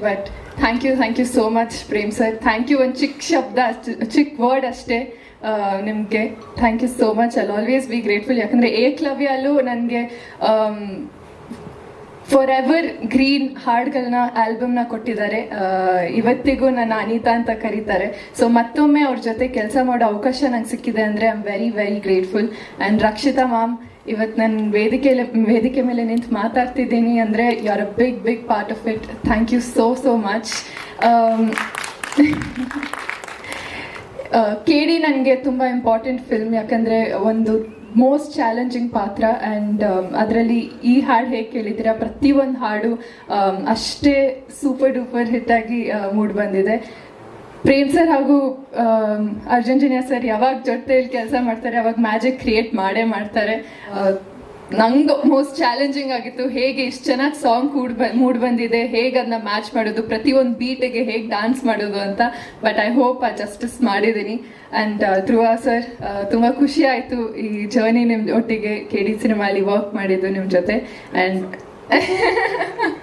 But thank you thank you so much Prem sir thank you ಒಂದು ಚಿಕ್ಕ ಶಬ್ದ ಅಷ್ಟು ಚಿಕ್ಕ ವರ್ಡ್ ಅಷ್ಟೇ ನಿಮಗೆ thank you so much all always be grateful ಯಾಕಂದರೆ ಏಕಲವ್ಯ ಅಲ್ಲೂ ನನಗೆ ಫಾರ್ ಎವರ್ ಗ್ರೀನ್ ಹಾಡ್ಗಳನ್ನ ಆಲ್ಬಮ್ನ ಕೊಟ್ಟಿದ್ದಾರೆ ಇವತ್ತಿಗೂ ನನ್ನ ಅನಿತಾ ಅಂತ ಕರೀತಾರೆ. ಸೊ ಮತ್ತೊಮ್ಮೆ ಅವ್ರ ಜೊತೆ ಕೆಲಸ ಮಾಡೋ ಅವಕಾಶ ನಂಗೆ ಸಿಕ್ಕಿದೆ ಅಂದರೆ I am very very grateful and Rakshita ma'am ಇವತ್ತು ನನ್ನ ವೇದಿಕೆ ವೇದಿಕೆ ಮೇಲೆ ನಿಂತು ಮಾತಾಡ್ತಿದ್ದೀನಿ ಅಂದರೆ you are a big big part of it thank you so so much K D ನನಗೆ ತುಂಬ ಇಂಪಾರ್ಟೆಂಟ್ ಫಿಲ್ಮ್ ಯಾಕಂದರೆ ಒಂದು ಮೋಸ್ಟ್ ಚಾಲೆಂಜಿಂಗ್ ಪಾತ್ರ ಆ್ಯಂಡ್ ಅದರಲ್ಲಿ ಈ ಹಾಡು ಹೇಗೆ ಕೇಳಿದ್ದೀರಾ? ಪ್ರತಿಯೊಂದು ಹಾಡು ಅಷ್ಟೇ ಸೂಪರ್ ಡೂಪರ್ ಹಿಟ್ಟಾಗಿ ಮೂಡ್ ಬಂದಿದೆ. ಪ್ರೇಮ್ ಸರ್ ಹಾಗೂ ಆಮ್, ಅರ್ಜುನ್ ಜನ್ಯ ಸರ್ ಯಾವಾಗ ಜೊತೆಯಲ್ಲಿ ಕೆಲಸ ಮಾಡ್ತಾರೆ ಅವಾಗ ಮ್ಯಾಜಿಕ್ ಕ್ರಿಯೇಟ್ ಮಾಡೇ ಮಾಡ್ತಾರೆ. ನಂಗೆ ಮೋಸ್ಟ್ ಚಾಲೆಂಜಿಂಗ್ ಆಗಿತ್ತು. ಹೇಗೆ ಇಷ್ಟು ಚೆನ್ನಾಗಿ ಸಾಂಗ್ ಕೂಡ್ ಮೂಡ್ ಬಂದಿದೆ ಹೇಗೆ ಅದನ್ನ ಮ್ಯಾಚ್ ಮಾಡೋದು, ಪ್ರತಿಯೊಂದು ಬೀಟಿಗೆ ಹೇಗೆ ಡಾನ್ಸ್ ಮಾಡೋದು ಅಂತ ಬಟ್ ಐ ಹೋಪ್ ಆ ಜಸ್ಟಿಸ್ ಮಾಡಿದ್ದೀನಿ ಆ್ಯಂಡ್ ಧ್ರುವ ಸರ್ ತುಂಬ ಖುಷಿ ಆಯಿತು ಈ ಜರ್ನಿ ನಿಮ್ಮ ಒಟ್ಟಿಗೆ ಕೆ ಡಿ ಅಲ್ಲಿ ವರ್ಕ್ ಮಾಡಿದ್ದು ನಿಮ್ಮ ಜೊತೆ. ಆ್ಯಂಡ್